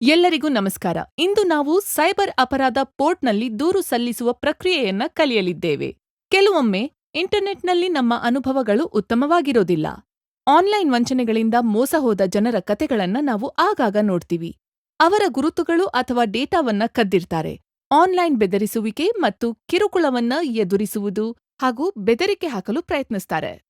ಎಲ್ಲರಿಗೂ ನಮಸ್ಕಾರ. ಇಂದು ನಾವು ಸೈಬರ್ ಅಪರಾಧ ಪೋರ್ಟ್ನಲ್ಲಿ ದೂರು ಸಲ್ಲಿಸುವ ಪ್ರಕ್ರಿಯೆಯನ್ನ ಕಲಿಯಲಿದ್ದೇವೆ. ಕೆಲವೊಮ್ಮೆ ಇಂಟರ್ನೆಟ್ನಲ್ಲಿ ನಮ್ಮ ಅನುಭವಗಳು ಉತ್ತಮವಾಗಿರೋದಿಲ್ಲ. ಆನ್ಲೈನ್ ವಂಚನೆಗಳಿಂದ ಮೋಸ ಹೋದ ಜನರ ಕಥೆಗಳನ್ನ ನಾವು ಆಗಾಗ ನೋಡ್ತೀವಿ. ಅವರ ಗುರುತುಗಳು ಅಥವಾ ಡೇಟಾವನ್ನ ಕದ್ದಿರ್ತಾರೆ. ಆನ್ಲೈನ್ ಬೆದರಿಸುವಿಕೆ ಮತ್ತು ಕಿರುಕುಳವನ್ನ ಎದುರಿಸುವುದು ಹಾಗೂ ಬೆದರಿಕೆ ಹಾಕಲು ಪ್ರಯತ್ನಿಸ್ತಾರೆ.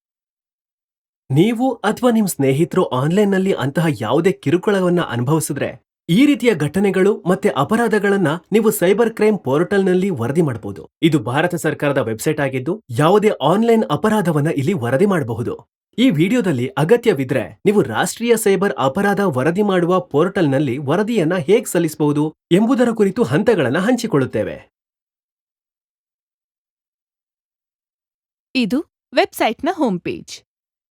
ನೀವು ಅಥವಾ ನಿಮ್ ಸ್ನೇಹಿತರು ಆನ್ಲೈನ್ನಲ್ಲಿ ಅಂತಹ ಯಾವುದೇ ಕಿರುಕುಳವನ್ನ ಅನುಭವಿಸಿದ್ರೆ ಈ ರೀತಿಯ ಘಟನೆಗಳು ಮತ್ತೆ ಅಪರಾಧಗಳನ್ನ ನೀವು ಸೈಬರ್ ಕ್ರೈಮ್ ಪೋರ್ಟಲ್ನಲ್ಲಿ ವರದಿ ಮಾಡಬಹುದು ಇದು ಭಾರತ ಸರ್ಕಾರದ ವೆಬ್ಸೈಟ್ ಆಗಿದ್ದು, ಯಾವುದೇ ಆನ್ಲೈನ್ ಅಪರಾಧವನ್ನ ಇಲ್ಲಿ ವರದಿ ಮಾಡಬಹುದು. ಈ ವಿಡಿಯೋದಲ್ಲಿ ಅಗತ್ಯವಿದ್ರೆ ನೀವು ರಾಷ್ಟ್ರೀಯ ಸೈಬರ್ ಅಪರಾಧ ವರದಿ ಮಾಡುವ ಪೋರ್ಟಲ್ನಲ್ಲಿ ವರದಿಯನ್ನ ಹೇಗೆ ಸಲ್ಲಿಸಬಹುದು ಎಂಬುದರ ಕುರಿತು ಹಂತಗಳನ್ನು ಹಂಚಿಕೊಳ್ಳುತ್ತೇವೆ. ಇದು ವೆಬ್ಸೈಟ್ನ ಹೋಮ್ ಪೇಜ್.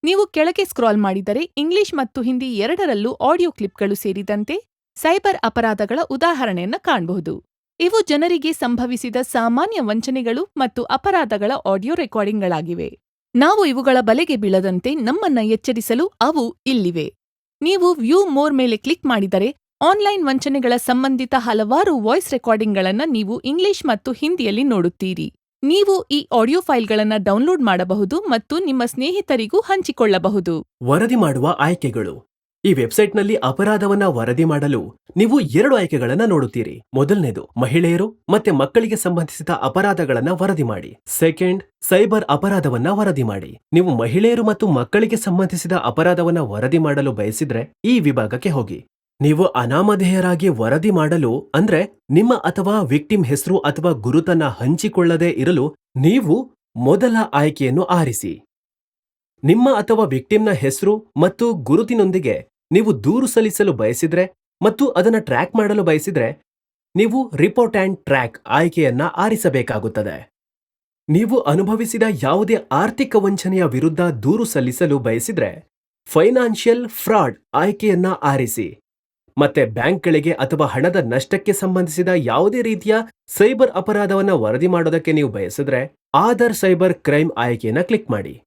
ನೀವು ಕೆಳಗೆ ಸ್ಕ್ರಾಲ್ ಮಾಡಿದರೆ ಇಂಗ್ಲಿಷ್ ಮತ್ತು ಹಿಂದಿ ಎರಡರಲ್ಲೂ ಆಡಿಯೋ ಕ್ಲಿಪ್ಗಳು ಸೇರಿದಂತೆ ಸೈಬರ್ ಅಪರಾಧಗಳ ಉದಾಹರಣೆಯನ್ನ ಕಾಣಬಹುದು. ಇವು ಜನರಿಗೆ ಸಂಭವಿಸಿದ ಸಾಮಾನ್ಯ ವಂಚನೆಗಳು ಮತ್ತು ಅಪರಾಧಗಳ ಆಡಿಯೋ ರೆಕಾರ್ಡಿಂಗ್ಗಳಾಗಿವೆ. ನಾವು ಇವುಗಳ ಬಲೆಗೆ ಬೀಳದಂತೆ ನಮ್ಮನ್ನ ಎಚ್ಚರಿಸಲು ಅವು ಇಲ್ಲಿವೆ. ನೀವು ವ್ಯೂ ಮೋರ್ ಮೇಲೆ ಕ್ಲಿಕ್ ಮಾಡಿದರೆ ಆನ್ಲೈನ್ ವಂಚನೆಗಳ ಸಂಬಂಧಿತ ಹಲವಾರು ವಾಯ್ಸ್ ರೆಕಾರ್ಡಿಂಗ್ಗಳನ್ನ ನೀವು ಇಂಗ್ಲಿಷ್ ಮತ್ತು ಹಿಂದಿಯಲ್ಲಿ ನೋಡುತ್ತೀರಿ. ನೀವು ಈ ಆಡಿಯೋ ಫೈಲ್ಗಳನ್ನು ಡೌನ್ಲೋಡ್ ಮಾಡಬಹುದು ಮತ್ತು ನಿಮ್ಮ ಸ್ನೇಹಿತರಿಗೂ ಹಂಚಿಕೊಳ್ಳಬಹುದು. ವರದಿ ಮಾಡುವ ಆಯ್ಕೆಗಳು. ಈ ವೆಬ್ಸೈಟ್ನಲ್ಲಿ ಅಪರಾಧವನ್ನ ವರದಿ ಮಾಡಲು ನೀವು ಎರಡು ಆಯ್ಕೆಗಳನ್ನ ನೋಡುತ್ತೀರಿ. ಮೊದಲನೇದು, ಮಹಿಳೆಯರು ಮತ್ತೆ ಮಕ್ಕಳಿಗೆ ಸಂಬಂಧಿಸಿದ ಅಪರಾಧಗಳನ್ನ ವರದಿ ಮಾಡಿ. ಸೆಕೆಂಡ್, ಸೈಬರ್ ಅಪರಾಧವನ್ನ ವರದಿ ಮಾಡಿ. ನೀವು ಮಹಿಳೆಯರು ಮತ್ತು ಮಕ್ಕಳಿಗೆ ಸಂಬಂಧಿಸಿದ ಅಪರಾಧವನ್ನ ವರದಿ ಮಾಡಲು ಬಯಸಿದ್ರೆ ಈ ವಿಭಾಗಕ್ಕೆ ಹೋಗಿ. ನೀವು ಅನಾಮಧೇಯರಾಗಿ ವರದಿ ಮಾಡಲು ಅಂದ್ರೆ ನಿಮ್ಮ ಅಥವಾ ವಿಕ್ಟಿಮ್ ಹೆಸರು ಅಥವಾ ಗುರುತನ್ನ ಹಂಚಿಕೊಳ್ಳದೇ ಇರಲು ನೀವು ಮೊದಲ ಆಯ್ಕೆಯನ್ನು ಆರಿಸಿ. ನಿಮ್ಮ ಅಥವಾ ವಿಕ್ಟಿಮ್ನ ಹೆಸರು ಮತ್ತು ಗುರುತಿನೊಂದಿಗೆ ನೀವು ದೂರು ಸಲ್ಲಿಸಲು ಬಯಸಿದರೆ ಮತ್ತು ಅದನ್ನು ಟ್ರ್ಯಾಕ್ ಮಾಡಲು ಬಯಸಿದರೆ ನೀವು ರಿಪೋರ್ಟ್ ಆ್ಯಂಡ್ ಟ್ರ್ಯಾಕ್ ಆಯ್ಕೆಯನ್ನ ಆರಿಸಬೇಕಾಗುತ್ತದೆ. ನೀವು ಅನುಭವಿಸಿದ ಯಾವುದೇ ಆರ್ಥಿಕ ವಂಚನೆಯ ವಿರುದ್ಧ ದೂರು ಸಲ್ಲಿಸಲು ಬಯಸಿದರೆ ಫೈನಾನ್ಷಿಯಲ್ ಫ್ರಾಡ್ ಆಯ್ಕೆಯನ್ನ ಆರಿಸಿ. ಮತ್ತೆ ಬ್ಯಾಂಕ್ಗಳಿಗೆ ಅಥವಾ ಹಣದ ನಷ್ಟಕ್ಕೆ ಸಂಬಂಧಿಸಿದ ಯಾವುದೇ ರೀತಿಯ ಸೈಬರ್ ಅಪರಾಧವನ್ನ ವರದಿ ಮಾಡೋದಕ್ಕೆ ನೀವು ಬಯಸಿದ್ರೆ ಆಧಾರ್ ಸೈಬರ್ ಕ್ರೈಮ್ ಆಯ್ಕೆಯನ್ನು ಕ್ಲಿಕ್ ಮಾಡಿ.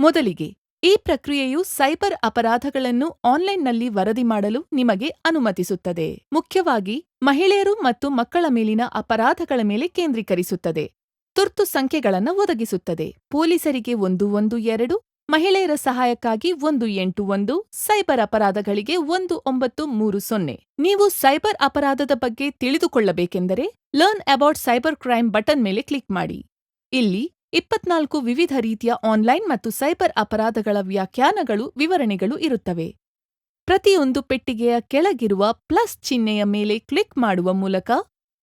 ಮೊದಲಿಗೆ ಈ ಪ್ರಕ್ರಿಯೆಯು ಸೈಬರ್ ಅಪರಾಧಗಳನ್ನು ಆನ್ಲೈನ್ನಲ್ಲಿ ವರದಿ ಮಾಡಲು ನಿಮಗೆ ಅನುಮತಿಸುತ್ತದೆ. ಮುಖ್ಯವಾಗಿ, ಮಹಿಳೆಯರು ಮತ್ತು ಮಕ್ಕಳ ಮೇಲಿನ ಅಪರಾಧಗಳ ಮೇಲೆ ಕೇಂದ್ರೀಕರಿಸುತ್ತದೆ. ತುರ್ತು ಸಂಖ್ಯೆಗಳನ್ನು ಒದಗಿಸುತ್ತದೆ. ಪೊಲೀಸರಿಗೆ ಒಂದು ಒಂದು ಎರಡು, ಮಹಿಳೆಯರ ಸಹಾಯಕ್ಕಾಗಿ ಒಂದು ಎಂಟು ಒಂದು, ಸೈಬರ್ ಅಪರಾಧಗಳಿಗೆ ಒಂದು ಒಂಬತ್ತು ಮೂರು ಸೊನ್ನೆ. ನೀವು ಸೈಬರ್ ಅಪರಾಧದ ಬಗ್ಗೆ ತಿಳಿದುಕೊಳ್ಳಬೇಕೆಂದರೆ, learn about cyber crime button ಮೇಲೆ ಕ್ಲಿಕ್ ಮಾಡಿ. ಇಲ್ಲಿ ಇಪ್ಪತ್ನಾಲ್ಕು ವಿವಿಧ ರೀತಿಯ ಆನ್ಲೈನ್ ಮತ್ತು ಸೈಬರ್ ಅಪರಾಧಗಳ ವ್ಯಾಖ್ಯಾನಗಳು, ವಿವರಣೆಗಳು ಇರುತ್ತವೆ. ಪ್ರತಿಯೊಂದು ಪೆಟ್ಟಿಗೆಯ ಕೆಳಗಿರುವ ಪ್ಲಸ್ ಚಿಹ್ನೆಯ ಮೇಲೆ ಕ್ಲಿಕ್ ಮಾಡುವ ಮೂಲಕ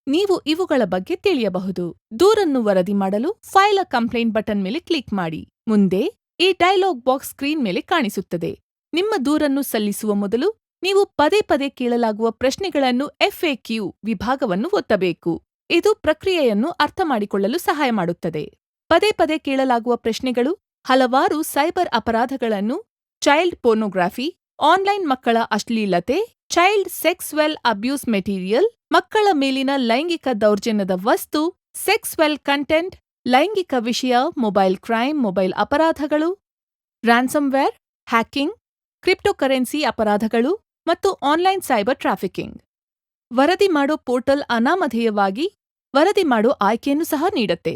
ನೀವು ಇವುಗಳ ಬಗ್ಗೆ ತಿಳಿಯಬಹುದು. ದೂರನ್ನು ವರದಿ ಮಾಡಲು ಫೈಲ್ ಅ ಕಂಪ್ಲೇಂಟ್ ಬಟನ್ ಮೇಲೆ ಕ್ಲಿಕ್ ಮಾಡಿ. ಮುಂದೆ ಈ ಡೈಲಾಗ್ ಬಾಕ್ಸ್ ಸ್ಕ್ರೀನ್ ಮೇಲೆ ಕಾಣಿಸುತ್ತದೆ. ನಿಮ್ಮ ದೂರನ್ನು ಸಲ್ಲಿಸುವ ಮೊದಲು ನೀವು ಪದೇ ಪದೇ ಕೇಳಲಾಗುವ ಪ್ರಶ್ನೆಗಳನ್ನು ಎಫ್ಎಕ್ಯೂ ವಿಭಾಗವನ್ನು ಒತ್ತಬೇಕು. ಇದು ಪ್ರಕ್ರಿಯೆಯನ್ನು ಅರ್ಥಮಾಡಿಕೊಳ್ಳಲು ಸಹಾಯ ಮಾಡುತ್ತದೆ. ಪದೇ ಪದೇ ಕೇಳಲಾಗುವ ಪ್ರಶ್ನೆಗಳು, ಹಲವಾರು ಸೈಬರ್ ಅಪರಾಧಗಳನ್ನು, ಚೈಲ್ಡ್ ಪೋರ್ನೋಗ್ರಾಫಿ, ಆನ್ಲೈನ್ ಮಕ್ಕಳ ಅಶ್ಲೀಲತೆ, ಚೈಲ್ಡ್ ಸೆಕ್ಸ್ವೆಲ್ ಅಬ್ಯೂಸ್ ಮೆಟೀರಿಯಲ್, ಮಕ್ಕಳ ಮೇಲಿನ ಲೈಂಗಿಕ ದೌರ್ಜನ್ಯದ ವಸ್ತು, ಸೆಕ್ಸ್ವೆಲ್ ಕಂಟೆಂಟ್, ಲೈಂಗಿಕ ವಿಷಯ, ಮೊಬೈಲ್ ಕ್ರೈಮ್, ಮೊಬೈಲ್ ಅಪರಾಧಗಳು ರ್ಯಾನ್ಸಮ್ವೇರ್ ಹ್ಯಾಕಿಂಗ್, ಕ್ರಿಪ್ಟೋಕರೆನ್ಸಿ ಅಪರಾಧಗಳು ಮತ್ತು ಆನ್ಲೈನ್ ಸೈಬರ್ ಟ್ರಾಫಿಕಿಂಗ್. ವರದಿ ಮಾಡೋ ಪೋರ್ಟಲ್ ಅನಾಮಧೇಯವಾಗಿ ವರದಿ ಮಾಡೋ ಆಯ್ಕೆಯನ್ನು ಸಹ ನೀಡುತ್ತೆ.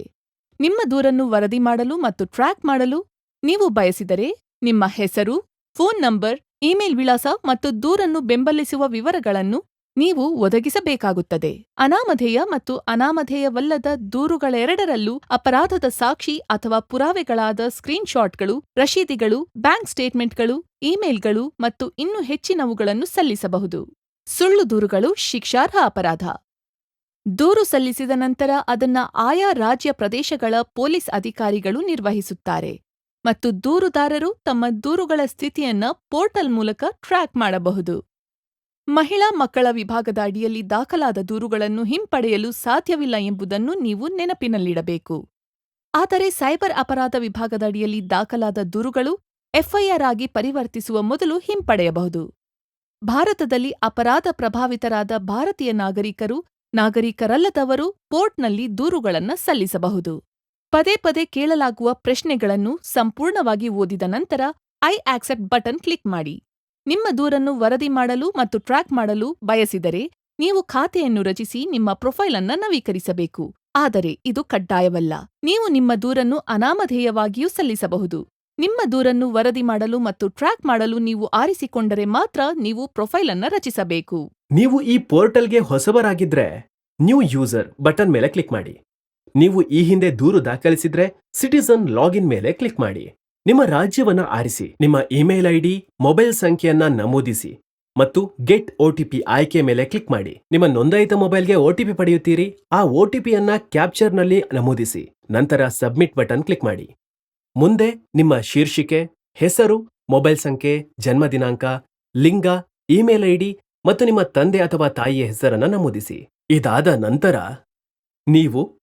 ನಿಮ್ಮ ದೂರನ್ನು ವರದಿ ಮಾಡಲು ಮತ್ತು ಟ್ರ್ಯಾಕ್ ಮಾಡಲು ನೀವು ಬಯಸಿದರೆ ನಿಮ್ಮ ಹೆಸರು, ಫೋನ್ ನಂಬರ್, ಇಮೇಲ್ ವಿಳಾಸ ಮತ್ತು ದೂರನ್ನು ಬೆಂಬಲಿಸುವ ವಿವರಗಳನ್ನು ನೀವು ಒದಗಿಸಬೇಕಾಗುತ್ತದೆ. ಅನಾಮಧೇಯ ಮತ್ತು ಅನಾಮಧೇಯವಲ್ಲದ ದೂರುಗಳೆರಡರಲ್ಲೂ ಅಪರಾಧದ ಸಾಕ್ಷಿ ಅಥವಾ ಪುರಾವೆಗಳಾದ ಸ್ಕ್ರೀನ್ಶಾಟ್ಗಳು, ರಶೀದಿಗಳು, ಬ್ಯಾಂಕ್ ಸ್ಟೇಟ್ಮೆಂಟ್ಗಳು, ಇಮೇಲ್ಗಳು ಮತ್ತು ಇನ್ನೂ ಹೆಚ್ಚಿನವುಗಳನ್ನು ಸಲ್ಲಿಸಬಹುದು. ಸುಳ್ಳು ದೂರುಗಳು ಶಿಕ್ಷಾರ್ಹ ಅಪರಾಧ. ದೂರು ಸಲ್ಲಿಸಿದ ನಂತರ ಅದನ್ನ ಆಯಾ ರಾಜ್ಯ ಪ್ರದೇಶಗಳ ಪೊಲೀಸ್ ಅಧಿಕಾರಿಗಳು ನಿರ್ವಹಿಸುತ್ತಾರೆ ಮತ್ತು ದೂರುದಾರರು ತಮ್ಮ ದೂರುಗಳ ಸ್ಥಿತಿಯನ್ನ ಪೋರ್ಟಲ್ ಮೂಲಕ ಟ್ರ್ಯಾಕ್ ಮಾಡಬಹುದು. ಮಹಿಳಾ ಮಕ್ಕಳ ವಿಭಾಗದ ಅಡಿಯಲ್ಲಿ ದಾಖಲಾದ ದೂರುಗಳನ್ನು ಹಿಂಪಡೆಯಲು ಸಾಧ್ಯವಿಲ್ಲ ಎಂಬುದನ್ನು ನೀವು ನೆನಪಿನಲ್ಲಿಡಬೇಕು. ಆದರೆ ಸೈಬರ್ ಅಪರಾಧ ವಿಭಾಗದ ಅಡಿಯಲ್ಲಿ ದಾಖಲಾದ ದೂರುಗಳು ಎಫ್ಐಆರ್ ಆಗಿ ಪರಿವರ್ತಿಸುವ ಮೊದಲು ಹಿಂಪಡೆಯಬಹುದು. ಭಾರತದಲ್ಲಿ ಅಪರಾಧ ಪ್ರಭಾವಿತರಾದ ಭಾರತೀಯ ನಾಗರಿಕರು ನಾಗರಿಕರಲ್ಲದವರು ಪೋರ್ಟ್ನಲ್ಲಿ ದೂರುಗಳನ್ನು ಸಲ್ಲಿಸಬಹುದು. ಪದೇ ಪದೇ ಕೇಳಲಾಗುವ ಪ್ರಶ್ನೆಗಳನ್ನು ಸಂಪೂರ್ಣವಾಗಿ ಓದಿದ ನಂತರ ಐ ಆಕ್ಸೆಪ್ಟ್ ಬಟನ್ ಕ್ಲಿಕ್ ಮಾಡಿ. ನಿಮ್ಮ ದೂರನ್ನು ವರದಿ ಮಾಡಲು ಮತ್ತು ಟ್ರ್ಯಾಕ್ ಮಾಡಲು ಬಯಸಿದರೆ ನೀವು ಖಾತೆಯನ್ನು ರಚಿಸಿ ನಿಮ್ಮ ಪ್ರೊಫೈಲ್ ಅನ್ನ ನವೀಕರಿಸಬೇಕು. ಆದರೆ ಇದು ಕಡ್ಡಾಯವಲ್ಲ. ನೀವು ನಿಮ್ಮ ದೂರನ್ನು ಅನಾಮಧೇಯವಾಗಿಯೂ ಸಲ್ಲಿಸಬಹುದು. ನಿಮ್ಮ ದೂರನ್ನು ವರದಿ ಮಾಡಲು ಮತ್ತು ಟ್ರ್ಯಾಕ್ ಮಾಡಲು ನೀವು ಆರಿಸಿಕೊಂಡರೆ ಮಾತ್ರ ನೀವು ಪ್ರೊಫೈಲ್ ಅನ್ನ ರಚಿಸಬೇಕು. ನೀವು ಈ ಪೋರ್ಟಲ್ಗೆ ಹೊಸಬರಾಗಿದ್ರೆ ನ್ಯೂ ಯೂಸರ್ ಬಟನ್ ಮೇಲೆ ಕ್ಲಿಕ್ ಮಾಡಿ. ನೀವು ಈ ಹಿಂದೆ ದೂರು ದಾಖಲಿಸಿದ್ರೆ ಸಿಟಿಸನ್ ಲಾಗಿನ್ ಮೇಲೆ ಕ್ಲಿಕ್ ಮಾಡಿ. ನಿಮ್ಮ ರಾಜ್ಯವನ್ನ ಆರಿಸಿ, ನಿಮ್ಮ ಇಮೇಲ್ ಐಡಿ, ಮೊಬೈಲ್ ಸಂಖ್ಯೆಯನ್ನ ನಮೂದಿಸಿ ಮತ್ತು ಗೆಟ್ ಒಟಿಪಿ ಆಯ್ಕೆ ಮೇಲೆ ಕ್ಲಿಕ್ ಮಾಡಿ. ನಿಮ್ಮ ನೋಂದಾಯಿತ ಮೊಬೈಲ್ಗೆ ಒಟಿಪಿ ಪಡೆಯುತ್ತೀರಿ, ಆ ಒಟಿಪಿಯನ್ನ ಕ್ಯಾಪ್ಚರ್ನಲ್ಲಿ ನಮೂದಿಸಿ, ನಂತರ ಸಬ್ಮಿಟ್ ಬಟನ್ ಕ್ಲಿಕ್ ಮಾಡಿ. ಮುಂದೆ ನಿಮ್ಮ ಶೀರ್ಷಿಕೆ, ಹೆಸರು, ಮೊಬೈಲ್ ಸಂಖ್ಯೆ ಜನ್ಮ ದಿನಾಂಕ ಲಿಂಗ, ಇಮೇಲ್ ಐಡಿ ಮತ್ತು ನಿಮ್ಮ ತಂದೆ ಅಥವಾ ತಾಯಿಯ ಹೆಸರನ್ನು ನಮೂದಿಸಿ. ಇದಾದ ನಂತರ ನೀವು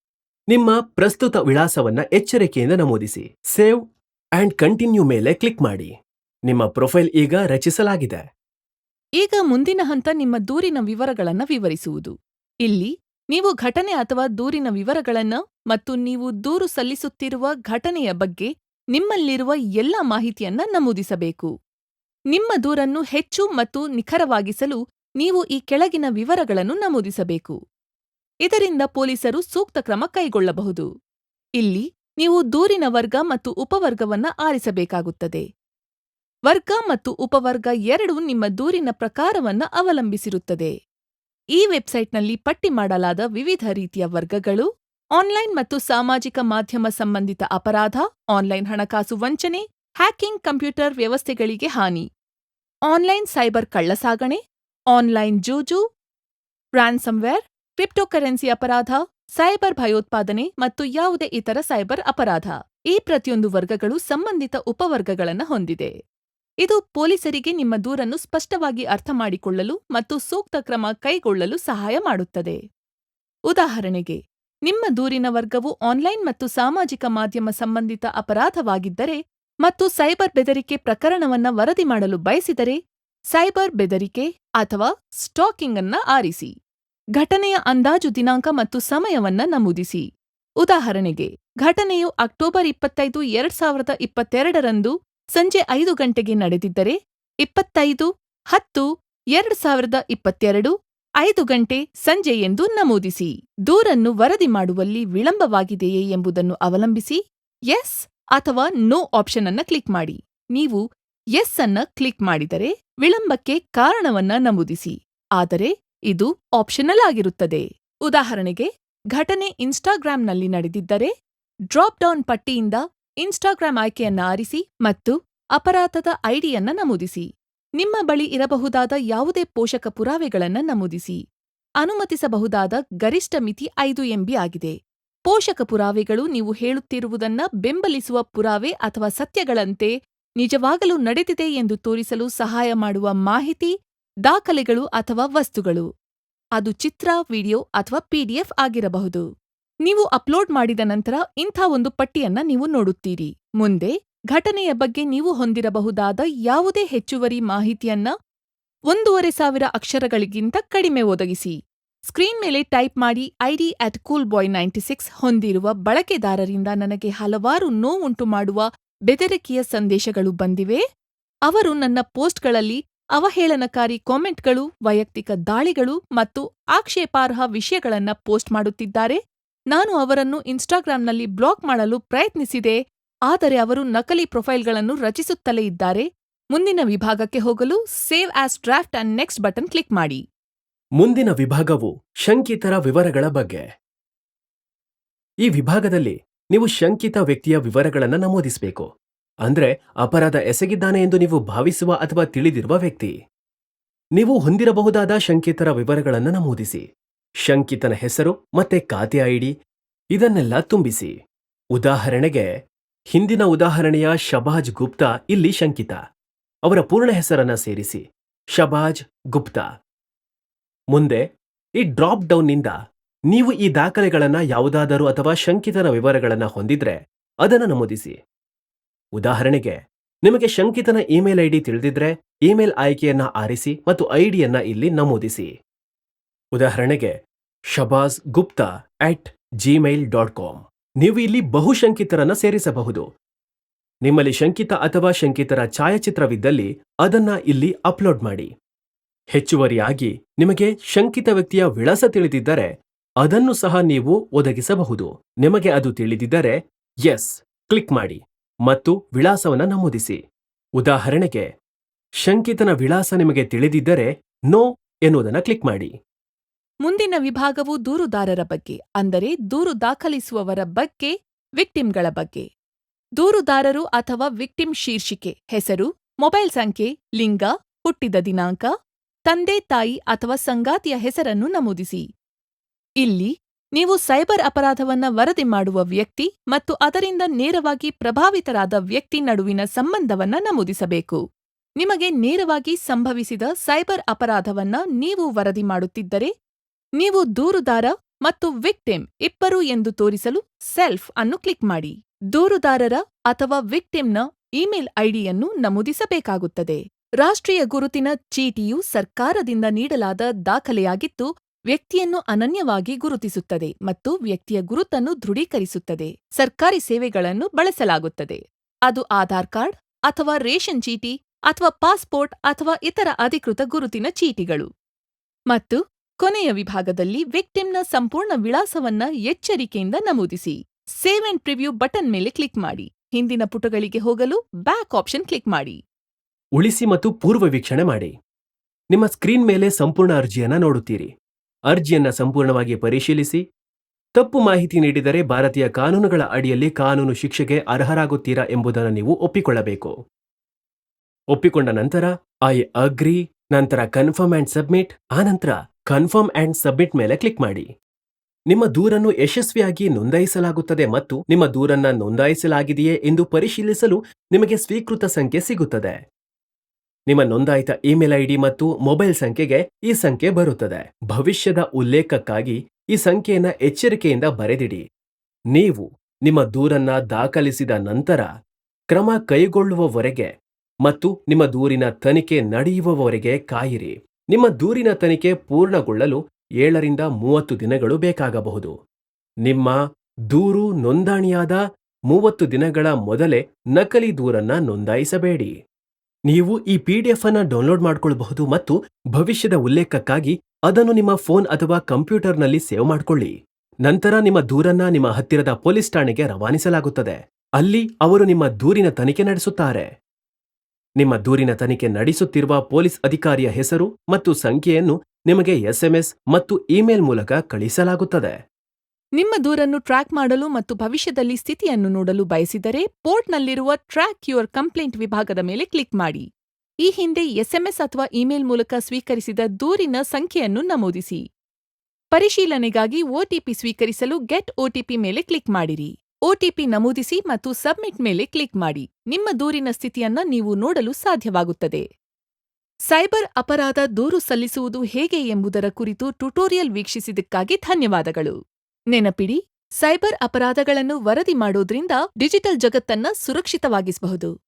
ನಿಮ್ಮ ಪ್ರಸ್ತುತ ವಿಳಾಸವನ್ನ ಎಚ್ಚರಿಕೆಯಿಂದ ನಮೂದಿಸಿ. ಸೇವ್ ಅಂಡ್ ಕಂಟಿನ್ಯೂ ಮೇಲೆ ಕ್ಲಿಕ್ ಮಾಡಿ. ನಿಮ್ಮ ಪ್ರೊಫೈಲ್ ಈಗ ರಚಿಸಲಾಗಿದೆ. ಈಗ ಮುಂದಿನ ಹಂತ ನಿಮ್ಮ ದೂರಿನ ವಿವರಗಳನ್ನ ವಿವರಿಸುವುದು. ಇಲ್ಲಿ ನೀವು ಘಟನೆ ಅಥವಾ ದೂರಿನ ವಿವರಗಳನ್ನು ಮತ್ತು ನೀವು ದೂರು ಸಲ್ಲಿಸುತ್ತಿರುವ ಘಟನೆಯ ಬಗ್ಗೆ ನಿಮ್ಮಲ್ಲಿರುವ ಎಲ್ಲ ಮಾಹಿತಿಯನ್ನ ನಮೂದಿಸಬೇಕು. ನಿಮ್ಮ ದೂರನ್ನು ಹೆಚ್ಚು ಮತ್ತು ನಿಖರವಾಗಿಸಲು ನೀವು ಈ ಕೆಳಗಿನ ವಿವರಗಳನ್ನು ನಮೂದಿಸಬೇಕು. ಇದರಿಂದ ಪೊಲೀಸರು ಸೂಕ್ತ ಕ್ರಮ ಕೈಗೊಳ್ಳಬಹುದು. ಇಲ್ಲಿ ನೀವು ದೂರಿನ ವರ್ಗ ಮತ್ತು ಉಪವರ್ಗವನ್ನ ಆರಿಸಬೇಕಾಗುತ್ತದೆ. ವರ್ಗ ಮತ್ತು ಉಪವರ್ಗ ಎರಡೂ ನಿಮ್ಮ ದೂರಿನ ಪ್ರಕಾರವನ್ನ ಅವಲಂಬಿಸಿರುತ್ತದೆ. ಈ ವೆಬ್ಸೈಟ್ನಲ್ಲಿ ಪಟ್ಟಿ ಮಾಡಲಾದ ವಿವಿಧ ರೀತಿಯ ವರ್ಗಗಳು, ಆನ್ಲೈನ್ ಮತ್ತು ಸಾಮಾಜಿಕ ಮಾಧ್ಯಮ ಸಂಬಂಧಿತ ಅಪರಾಧ, ಆನ್ಲೈನ್ ಹಣಕಾಸು ವಂಚನೆ, ಹ್ಯಾಕಿಂಗ್ ಕಂಪ್ಯೂಟರ್ ವ್ಯವಸ್ಥೆಗಳಿಗೆ ಹಾನಿ. ಆನ್ಲೈನ್ ಸೈಬರ್ ಕಳ್ಳಸಾಗಣೆ ಆನ್ಲೈನ್ ಜೂಜು ರ್ಯಾನ್ಸಮ್ವೇರ್ ಕ್ರಿಪ್ಟೋಕರೆನ್ಸಿ ಅಪರಾಧ ಸೈಬರ್ ಭಯೋತ್ಪಾದನೆ ಮತ್ತು ಯಾವುದೇ ಇತರ ಸೈಬರ್ ಅಪರಾಧ. ಈ ಪ್ರತಿಯೊಂದು ವರ್ಗಗಳು ಸಂಬಂಧಿತ ಉಪವರ್ಗಗಳನ್ನು ಹೊಂದಿದೆ. ಇದು ಪೊಲೀಸರಿಗೆ ನಿಮ್ಮ ದೂರನ್ನು ಸ್ಪಷ್ಟವಾಗಿ ಅರ್ಥಮಾಡಿಕೊಳ್ಳಲು ಮತ್ತು ಸೂಕ್ತ ಕ್ರಮ ಕೈಗೊಳ್ಳಲು ಸಹಾಯ ಮಾಡುತ್ತದೆ. ಉದಾಹರಣೆಗೆ, ನಿಮ್ಮ ದೂರಿನ ವರ್ಗವು ಆನ್ಲೈನ್ ಮತ್ತು ಸಾಮಾಜಿಕ ಮಾಧ್ಯಮ ಸಂಬಂಧಿತ ಅಪರಾಧವಾಗಿದ್ದರೆ ಮತ್ತು ಸೈಬರ್ ಬೆದರಿಕೆ ಪ್ರಕರಣವನ್ನ ವರದಿ ಮಾಡಲು ಬಯಸಿದರೆ ಸೈಬರ್ ಬೆದರಿಕೆ ಅಥವಾ ಸ್ಟಾಕಿಂಗ್ ಅನ್ನ ಆರಿಸಿ. ಘಟನೆಯ ಅಂದಾಜು ದಿನಾಂಕ ಮತ್ತು ಸಮಯವನ್ನ ನಮೂದಿಸಿ. ಉದಾಹರಣೆಗೆ, ಘಟನೆಯು ಅಕ್ಟೋಬರ್ ಇಪ್ಪತ್ತೈದು, ಎರಡ್ ಸಾವಿರದ ಇಪ್ಪತ್ತೆರಡರಂದು ಸಂಜೆ ಐದು ಗಂಟೆಗೆ ನಡೆದಿದ್ದರೆ, ಇಪ್ಪತ್ತೈದು, ಹತ್ತು, ಎರಡ್ ಸಾವಿರದ ಇಪ್ಪತ್ತೆರಡು, ಐದು ಗಂಟೆ ಸಂಜೆ ಎಂದು ನಮೂದಿಸಿ. ದೂರನ್ನು ವರದಿ ಮಾಡುವಲ್ಲಿ ವಿಳಂಬವಾಗಿದೆಯೇ ಎಂಬುದನ್ನು ಅವಲಂಬಿಸಿ, ಎಸ್ ಅಥವಾ ನೋ ಆಪ್ಷನ್ ಅನ್ನ ಕ್ಲಿಕ್ ಮಾಡಿ. ನೀವು ಎಸ್ ಅನ್ನ ಕ್ಲಿಕ್ ಮಾಡಿದರೆ ವಿಳಂಬಕ್ಕೆ ಕಾರಣವನ್ನ ನಮೂದಿಸಿ. ಆದರೆ ಇದು ಆಪ್ಷನಲ್ ಆಗಿರುತ್ತದೆ. ಉದಾಹರಣೆಗೆ, ಘಟನೆ ಇನ್ಸ್ಟಾಗ್ರಾಂನಲ್ಲಿ ನಡೆದಿದ್ದರೆ ಡ್ರಾಪ್ ಡೌನ್ ಪಟ್ಟಿಯಿಂದ ಇನ್ಸ್ಟಾಗ್ರಾಂ ಆಯ್ಕೆಯನ್ನ ಆರಿಸಿ ಮತ್ತು ಅಪರಾಧದ ಐಡಿಯನ್ನ ನಮೂದಿಸಿ. ನಿಮ್ಮ ಬಳಿ ಇರಬಹುದಾದ ಯಾವುದೇ ಪೋಷಕ ಪುರಾವೆಗಳನ್ನ ನಮೂದಿಸಿ. ಅನುಮತಿಸಬಹುದಾದ ಗರಿಷ್ಠ ಮಿತಿ ಐದು ಎಂಬಿ ಆಗಿದೆ. ಪೋಷಕ ಪುರಾವೆಗಳು ನೀವು ಹೇಳುತ್ತಿರುವುದನ್ನ ಬೆಂಬಲಿಸುವ ಪುರಾವೆ ಅಥವಾ ಸತ್ಯಗಳಂತೆ ನಿಜವಾಗಲೂ ನಡೆದಿದೆ ಎಂದು ತೋರಿಸಲು ಸಹಾಯ ಮಾಡುವ ಮಾಹಿತಿ, ದಾಖಲೆಗಳು ಅಥವಾ ವಸ್ತುಗಳು. ಅದು ಚಿತ್ರ, ವಿಡಿಯೋ ಅಥವಾ ಪಿಡಿಎಫ್ ಆಗಿರಬಹುದು. ನೀವು ಅಪ್ಲೋಡ್ ಮಾಡಿದ ನಂತರ ಇಂಥ ಒಂದು ಪಟ್ಟಿಯನ್ನ ನೀವು ನೋಡುತ್ತೀರಿ. ಮುಂದೆ ಘಟನೆಯ ಬಗ್ಗೆ ನೀವು ಹೊಂದಿರಬಹುದಾದ ಯಾವುದೇ ಹೆಚ್ಚುವರಿ ಮಾಹಿತಿಯನ್ನ ಒಂದೂವರೆ ಸಾವಿರ ಅಕ್ಷರಗಳಿಗಿಂತ ಕಡಿಮೆ ಒದಗಿಸಿ. ಸ್ಕ್ರೀನ್ ಮೇಲೆ ಟೈಪ್ ಮಾಡಿ ID at cool boy ninety six ಹೊಂದಿರುವ ಬಳಕೆದಾರರಿಂದ ನನಗೆ ಹಲವಾರು ನೋವುಂಟು ಮಾಡುವ ಬೆದರಿಕೆಯ ಸಂದೇಶಗಳು ಬಂದಿವೆ. ಅವರು ನನ್ನ ಪೋಸ್ಟ್ಗಳಲ್ಲಿ ಅವಹೇಳನಕಾರಿ ಕಾಮೆಂಟ್ಗಳು, ವೈಯಕ್ತಿಕ ದಾಳಿಗಳು ಮತ್ತು ಆಕ್ಷೇಪಾರ್ಹ ವಿಷಯಗಳನ್ನ ಪೋಸ್ಟ್ ಮಾಡುತ್ತಿದ್ದಾರೆ. ನಾನು ಅವರನ್ನು ಇನ್ಸ್ಟಾಗ್ರಾಂನಲ್ಲಿ ಬ್ಲಾಕ್ ಮಾಡಲು ಪ್ರಯತ್ನಿಸಿದೆ, ಆದರೆ ಅವರು ನಕಲಿ ಪ್ರೊಫೈಲ್ಗಳನ್ನು ರಚಿಸುತ್ತಲೇ ಇದ್ದಾರೆ. ಮುಂದಿನ ವಿಭಾಗಕ್ಕೆ ಹೋಗಲು save as draft and next button click ಮಾಡಿ. ಮುಂದಿನ ವಿಭಾಗವು ಶಂಕಿತರ ವಿವರಗಳ ಬಗ್ಗೆ. ಈ ವಿಭಾಗದಲ್ಲಿ ನೀವು ಶಂಕಿತ ವ್ಯಕ್ತಿಯ ವಿವರಗಳನ್ನು ನಮೂದಿಸಬೇಕು. ಅಂದ್ರೆ ಅಪರಾಧ ಎಸಗಿದ್ದಾನೆ ಎಂದು ನೀವು ಭಾವಿಸುವ ಅಥವಾ ತಿಳಿದಿರುವ ವ್ಯಕ್ತಿ. ನೀವು ಹೊಂದಿರಬಹುದಾದ ಶಂಕಿತರ ವಿವರಗಳನ್ನು ನಮೂದಿಸಿ. ಶಂಕಿತನ ಹೆಸರು ಮತ್ತೆ ಖಾತೆ ಐಡಿ, ಇದನ್ನೆಲ್ಲ ತುಂಬಿಸಿ. ಉದಾಹರಣೆಗೆ, ಹಿಂದಿನ ಉದಾಹರಣೆಯ ಶಬಾಜ್ ಗುಪ್ತಾ ಇಲ್ಲಿ ಶಂಕಿತ. ಅವರ ಪೂರ್ಣ ಹೆಸರನ್ನ ಸೇರಿಸಿ. ಶಬಾಜ್ ಗುಪ್ತಾ. ಮುಂದೆ ಈ ಡ್ರಾಪ್ ಡೌನ್ನಿಂದ ನೀವು ಈ ದಾಖಲೆಗಳನ್ನು ಯಾವುದಾದರೂ ಅಥವಾ ಶಂಕಿತನ ವಿವರಗಳನ್ನು ಹೊಂದಿದ್ರೆ ಅದನ್ನು ನಮೂದಿಸಿ. ಉದಾಹರಣೆಗೆ, ನಿಮಗೆ ಶಂಕಿತನ ಇಮೇಲ್ ಐಡಿ ತಿಳಿದಿದ್ರೆ ಇಮೇಲ್ ಆಯ್ಕೆಯನ್ನು ಆರಿಸಿ ಮತ್ತು ಐಡಿಯನ್ನ ಇಲ್ಲಿ ನಮೂದಿಸಿ. ಉದಾಹರಣೆಗೆ Shahbaz Gupta at Gmail dot com ನೀವು ಇಲ್ಲಿ ಬಹುಶಂಕಿತರನ್ನ ಸೇರಿಸಬಹುದು. ನಿಮ್ಮಲ್ಲಿ ಶಂಕಿತ ಅಥವಾ ಶಂಕಿತರ ಛಾಯಾಚಿತ್ರವಿದ್ದಲ್ಲಿ ಅದನ್ನ ಇಲ್ಲಿ ಅಪ್ಲೋಡ್ ಮಾಡಿ. ಹೆಚ್ಚುವರಿಯಾಗಿ ನಿಮಗೆ ಶಂಕಿತ ವ್ಯಕ್ತಿಯ ವಿಳಾಸ ತಿಳಿದಿದ್ದರೆ ಅದನ್ನು ಸಹ ನೀವು ಒದಗಿಸಬಹುದು. ನಿಮಗೆ ಅದು ತಿಳಿದಿದ್ದರೆ ಎಸ್ ಕ್ಲಿಕ್ ಮಾಡಿ ಮತ್ತು ವಿಳಾಸವನ್ನು ನಮೂದಿಸಿ. ಉದಾಹರಣೆಗೆ, ಶಂಕಿತನ ವಿಳಾಸ ನಿಮಗೆ ತಿಳಿದಿದ್ದರೆ ನೋ ಎನ್ನುವುದನ್ನು ಕ್ಲಿಕ್ ಮಾಡಿ. ಮುಂದಿನ ವಿಭಾಗವು ದೂರುದಾರರ ಬಗ್ಗೆ, ಅಂದರೆ ದೂರು ದಾಖಲಿಸುವವರ ಬಗ್ಗೆ ವಿಕ್ಟಿಮ್ಗಳ ಬಗ್ಗೆ. ದೂರುದಾರರು ಅಥವಾ ವಿಕ್ಟಿಮ್ ಶೀರ್ಷಿಕೆ, ಹೆಸರು ಮೊಬೈಲ್ ಸಂಖ್ಯೆ, ಲಿಂಗ, ಹುಟ್ಟಿದ ದಿನಾಂಕ ತಂದೆ ತಾಯಿ ಅಥವಾ ಸಂಗಾತಿಯ ಹೆಸರನ್ನು ನಮೂದಿಸಿ. ಇಲ್ಲಿ ನೀವು ಸೈಬರ್ ಅಪರಾಧವನ್ನ ವರದಿ ಮಾಡುವ ವ್ಯಕ್ತಿ ಮತ್ತು ಅದರಿಂದ ನೇರವಾಗಿ ಪ್ರಭಾವಿತರಾದ ವ್ಯಕ್ತಿ ನಡುವಿನ ಸಂಬಂಧವನ್ನ ನಮೂದಿಸಬೇಕು. ನಿಮಗೆ ನೇರವಾಗಿ ಸಂಭವಿಸಿದ ಸೈಬರ್ ಅಪರಾಧವನ್ನ ನೀವು ವರದಿ ಮಾಡುತ್ತಿದ್ದರೆ, ನೀವು ದೂರುದಾರ ಮತ್ತು ವಿಕ್ಟಿಮ್ ಇಬ್ಬರು ಎಂದು ತೋರಿಸಲು ಸೆಲ್ಫ್ ಅನ್ನು ಕ್ಲಿಕ್ ಮಾಡಿ. ದೂರುದಾರರ ಅಥವಾ ವಿಕ್ಟಿಮ್ನ ಇಮೇಲ್ ಐಡಿಯನ್ನು ನಮೂದಿಸಬೇಕಾಗುತ್ತದೆ. ರಾಷ್ಟ್ರೀಯ ಗುರುತಿನ ಚೀಟಿಯು ಸರ್ಕಾರದಿಂದ ನೀಡಲಾದ ದಾಖಲೆಯಾಗಿದ್ದು ವ್ಯಕ್ತಿಯನ್ನು ಅನನ್ಯವಾಗಿ ಗುರುತಿಸುತ್ತದೆ ಮತ್ತು ವ್ಯಕ್ತಿಯ ಗುರುತನ್ನು ದೃಢೀಕರಿಸುತ್ತದೆ. ಸರ್ಕಾರಿ ಸೇವೆಗಳನ್ನು ಬಳಸಲಾಗುತ್ತದೆ. ಅದು ಆಧಾರ್ ಕಾರ್ಡ್ ಅಥವಾ ರೇಷನ್ ಚೀಟಿ ಅಥವಾ ಪಾಸ್ಪೋರ್ಟ್ ಅಥವಾ ಇತರ ಅಧಿಕೃತ ಗುರುತಿನ ಚೀಟಿಗಳು. ಮತ್ತು ಕೊನೆಯ ವಿಭಾಗದಲ್ಲಿ ವಿಕ್ಟಿಮ್ನ ಸಂಪೂರ್ಣ ವಿಳಾಸವನ್ನ ಎಚ್ಚರಿಕೆಯಿಂದ ನಮೂದಿಸಿ. ಸೇವ್ ಅಂಡ್ ಪ್ರಿವ್ಯೂ ಬಟನ್ ಮೇಲೆ ಕ್ಲಿಕ್ ಮಾಡಿ. ಹಿಂದಿನ ಪುಟಗಳಿಗೆ ಹೋಗಲು ಬ್ಯಾಕ್ ಆಪ್ಷನ್ ಕ್ಲಿಕ್ ಮಾಡಿ. ಉಳಿಸಿ ಮತ್ತು ಪೂರ್ವ ವೀಕ್ಷಣೆ ಮಾಡಿ. ನಿಮ್ಮ ಸ್ಕ್ರೀನ್ ಮೇಲೆ ಸಂಪೂರ್ಣ ಅರ್ಜಿಯನ್ನು ನೋಡುತ್ತೀರಿ. ಅರ್ಜಿಯನ್ನು ಸಂಪೂರ್ಣವಾಗಿ ಪರಿಶೀಲಿಸಿ. ತಪ್ಪು ಮಾಹಿತಿ ನೀಡಿದರೆ ಭಾರತೀಯ ಕಾನೂನುಗಳ ಅಡಿಯಲ್ಲಿ ಕಾನೂನು ಶಿಕ್ಷೆಗೆ ಅರ್ಹರಾಗುತ್ತೀರಾ ಎಂಬುದನ್ನು ನೀವು ಒಪ್ಪಿಕೊಳ್ಳಬೇಕು. ಒಪ್ಪಿಕೊಂಡ ನಂತರ, ಐ ಅಗ್ರಿ ನಂತರ ಕನ್ಫರ್ಮ್ ಅಂಡ್ ಸಬ್ಮಿಟ್ ಆನಂತರ ಕನ್ಫರ್ಮ್ ಅಂಡ್ ಸಬ್ಮಿಟ್ ಮೇಲೆ ಕ್ಲಿಕ್ ಮಾಡಿ. ನಿಮ್ಮ ದೂರನ್ನು ಯಶಸ್ವಿಯಾಗಿ ನೋಂದಾಯಿಸಲಾಗುತ್ತದೆ ಮತ್ತು ನಿಮ್ಮ ದೂರನ್ನು ನೋಂದಾಯಿಸಲಾಗಿದೆಯೇ ಎಂದು ಪರಿಶೀಲಿಸಲು ನಿಮಗೆ ಸ್ವೀಕೃತ ಸಂಖ್ಯೆ ಸಿಗುತ್ತದೆ. ನಿಮ್ಮ ನೋಂದಾಯಿತ ಇಮೇಲ್ ಐಡಿ ಮತ್ತು ಮೊಬೈಲ್ ಸಂಖ್ಯೆಗೆ ಈ ಸಂಖ್ಯೆ ಬರುತ್ತದೆ. ಭವಿಷ್ಯದ ಉಲ್ಲೇಖಕ್ಕಾಗಿ ಈ ಸಂಖ್ಯೆಯನ್ನ ಎಚ್ಚರಿಕೆಯಿಂದ ಬರೆದಿಡಿ. ನೀವು ನಿಮ್ಮ ದೂರನ್ನ ದಾಖಲಿಸಿದ ನಂತರ ಕ್ರಮ ಕೈಗೊಳ್ಳುವವರೆಗೆ ಮತ್ತು ನಿಮ್ಮ ದೂರಿನ ತನಿಖೆ ನಡೆಯುವವರೆಗೆ ಕಾಯಿರಿ. ನಿಮ್ಮ ದೂರಿನ ತನಿಖೆ ಪೂರ್ಣಗೊಳ್ಳಲು ಏಳರಿಂದ ಮೂವತ್ತು ದಿನಗಳು ಬೇಕಾಗಬಹುದು. ನಿಮ್ಮ ದೂರು ನೋಂದಣಿಯಾದ ಮೂವತ್ತು ದಿನಗಳ ಮೊದಲೇ ನಕಲಿ ದೂರನ್ನ ನೋಂದಾಯಿಸಬೇಡಿ. ನೀವು ಈ ಪಿಡಿಎಫ್ ಅನ್ನ ಡೌನ್ಲೋಡ್ ಮಾಡಿಕೊಳ್ಳಬಹುದು ಮತ್ತು ಭವಿಷ್ಯದ ಉಲ್ಲೇಖಕ್ಕಾಗಿ ಅದನ್ನು ನಿಮ್ಮ ಫೋನ್ ಅಥವಾ ಕಂಪ್ಯೂಟರ್ನಲ್ಲಿ ಸೇವ್ ಮಾಡಿಕೊಳ್ಳಿ. ನಂತರ ನಿಮ್ಮ ದೂರನ್ನ ನಿಮ್ಮ ಹತ್ತಿರದ ಪೊಲೀಸ್ ಠಾಣೆಗೆ ರವಾನಿಸಲಾಗುತ್ತದೆ. ಅಲ್ಲಿ ಅವರು ನಿಮ್ಮ ದೂರಿನ ತನಿಖೆ ನಡೆಸುತ್ತಾರೆ. ನಿಮ್ಮ ದೂರಿನ ತನಿಖೆ ನಡೆಸುತ್ತಿರುವ ಪೊಲೀಸ್ ಅಧಿಕಾರಿಯ ಹೆಸರು ಮತ್ತು ಸಂಖ್ಯೆಯನ್ನು ನಿಮಗೆ ಎಸ್ಎಂಎಸ್ ಮತ್ತು ಇಮೇಲ್ ಮೂಲಕ ಕಳಿಸಲಾಗುತ್ತದೆ. ನಿಮ್ಮ ದೂರನ್ನು ಟ್ರ್ಯಾಕ್ ಮಾಡಲು ಮತ್ತು ಭವಿಷ್ಯದಲ್ಲಿ ಸ್ಥಿತಿಯನ್ನು ನೋಡಲು ಬಯಸಿದರೆ ಪೋರ್ಟ್ನಲ್ಲಿರುವ ಟ್ರ್ಯಾಕ್ ಯುವರ್ ಕಂಪ್ಲೇಂಟ್ ವಿಭಾಗದ ಮೇಲೆ ಕ್ಲಿಕ್ ಮಾಡಿ. ಈ ಹಿಂದೆ ಎಸ್ಎಂಎಸ್ ಅಥವಾ ಇಮೇಲ್ ಮೂಲಕ ಸ್ವೀಕರಿಸಿದ ದೂರಿನ ಸಂಖ್ಯೆಯನ್ನು ನಮೂದಿಸಿ. ಪರಿಶೀಲನೆಗಾಗಿ ಒಟಿಪಿ ಸ್ವೀಕರಿಸಲು ಗೆಟ್ ಒಟಿಪಿ ಮೇಲೆ ಕ್ಲಿಕ್ ಮಾಡಿರಿ. ಒಟಿಪಿ ನಮೂದಿಸಿ ಮತ್ತು ಸಬ್ಮಿಟ್ ಮೇಲೆ ಕ್ಲಿಕ್ ಮಾಡಿ. ನಿಮ್ಮ ದೂರಿನ ಸ್ಥಿತಿಯನ್ನ ನೀವು ನೋಡಲು ಸಾಧ್ಯವಾಗುತ್ತದೆ. ಸೈಬರ್ ಅಪರಾಧ ದೂರು ಸಲ್ಲಿಸುವುದು ಹೇಗೆ ಎಂಬುದರ ಕುರಿತು ಟ್ಯುಟೋರಿಯಲ್ ವೀಕ್ಷಿಸಿದ್ದಕ್ಕಾಗಿ ಧನ್ಯವಾದಗಳು. ನೆನಪಿಡಿ ಸೈಬರ್ ಅಪರಾಧಗಳನ್ನು ವರದಿ ಮಾಡೋದ್ರಿಂದ ಡಿಜಿಟಲ್ ಜಗತ್ತನ್ನ ಸುರಕ್ಷಿತವಾಗಿಸಬಹುದು.